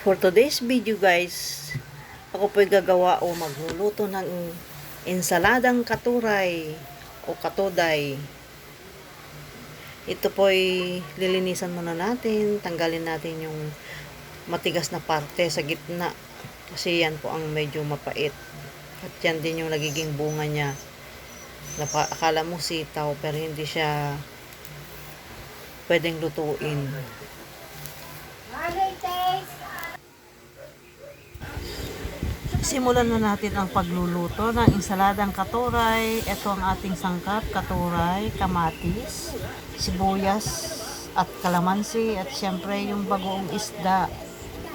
For today's video guys, ako po'y gagawa o magluluto ng ensaladang katuray o katoday. Ito po'y lilinisan muna natin, tanggalin natin yung matigas na parte sa gitna. Kasi yan po ang medyo mapait. At yan din yung nagiging bunga niya. Napa, akala mo sitaw pero hindi siya pwedeng lutuin. Simulan na natin ang pagluluto ng insaladang katuray. Ito ang ating sangkap, katuray, kamatis, sibuyas, at kalamansi, at syempre yung bagoong isda.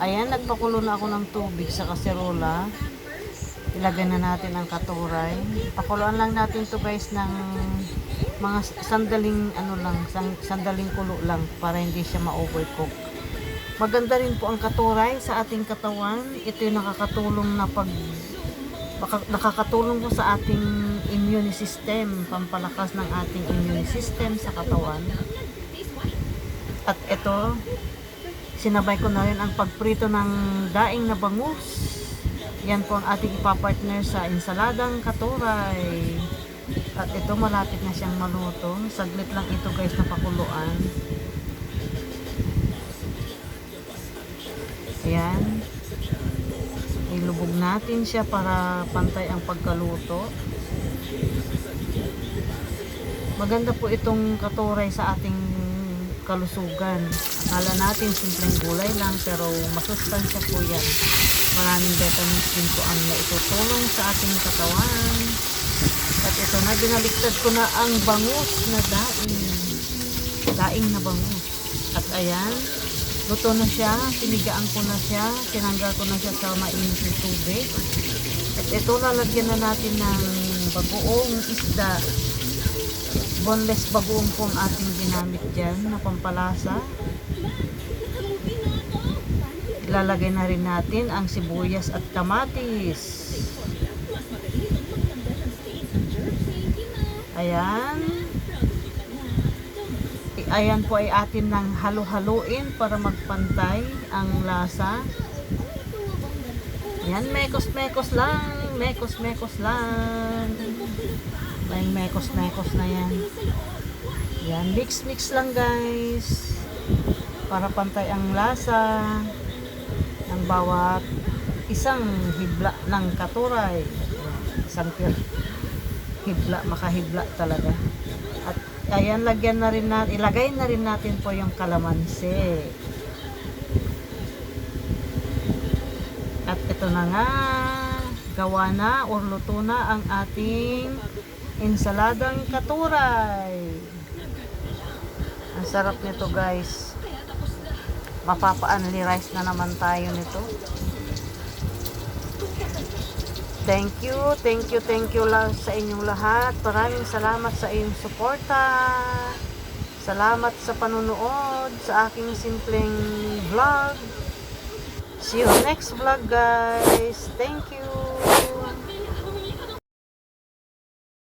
Ayan, nagpakulo na ako ng tubig sa kaserola. Ilagay na natin ang katuray. Pakuluan lang natin to guys ng mga sandaling ano lang, sandaling kulo lang para hindi siya ma-overcook. Maganda rin po ang katuray sa ating katawan. Ito yung nakakatulong na pag nakakatulong po sa ating immune system, pampalakas ng ating immune system sa katawan. At ito, sinabay ko na rin ang pagprito ng daing na bangus. Yan po ang ating ipapartner sa ensaladang katuray. At ito malapit na siyang maluto. Saglit lang ito guys na pakuluan. Ayan. Ilubog natin siya para pantay ang pagkaluto. Maganda po itong katuray sa ating kalusugan. Akala natin simpleng gulay lang pero masustansya po yan. Maraming vitamins din po ang naitutulong sa ating katawan. At ito na, binaliktad ko na ang bangus na daing. Daing na bangus. At ayan, luto na siya, pinigaan ko na siya, tinanggal ko na siya sa mainit na tubig. At ito, lalagyan na natin ng bagoong isda. Boneless bagoong po ang ating ginamit dyan na pampalasa. Ilalagay na rin natin ang sibuyas at kamatis. Ayan. Ayan po ay atin ng halo-haloin para magpantay ang lasa. Ayan, mekos-mekos lang. Mekos-mekos lang. May mekos-mekos na yan. Yan, mix-mix lang guys. Para pantay ang lasa ng bawat isang hibla ng katuray. Isang hibla, makahibla talaga. Ayan, lagyan na rin natin, ilagay na rin natin po yung kalamansi. At ito na nga, gawa na or luto na ang ating ensaladang katuray. Ang sarap nito guys. Mapapa-only rice na naman tayo nito. Thank you, thank you, thank you lang sa inyong lahat. Maraming salamat sa inyong suporta. Salamat sa panunood sa aking simpleng vlog. See you next vlog guys. Thank you.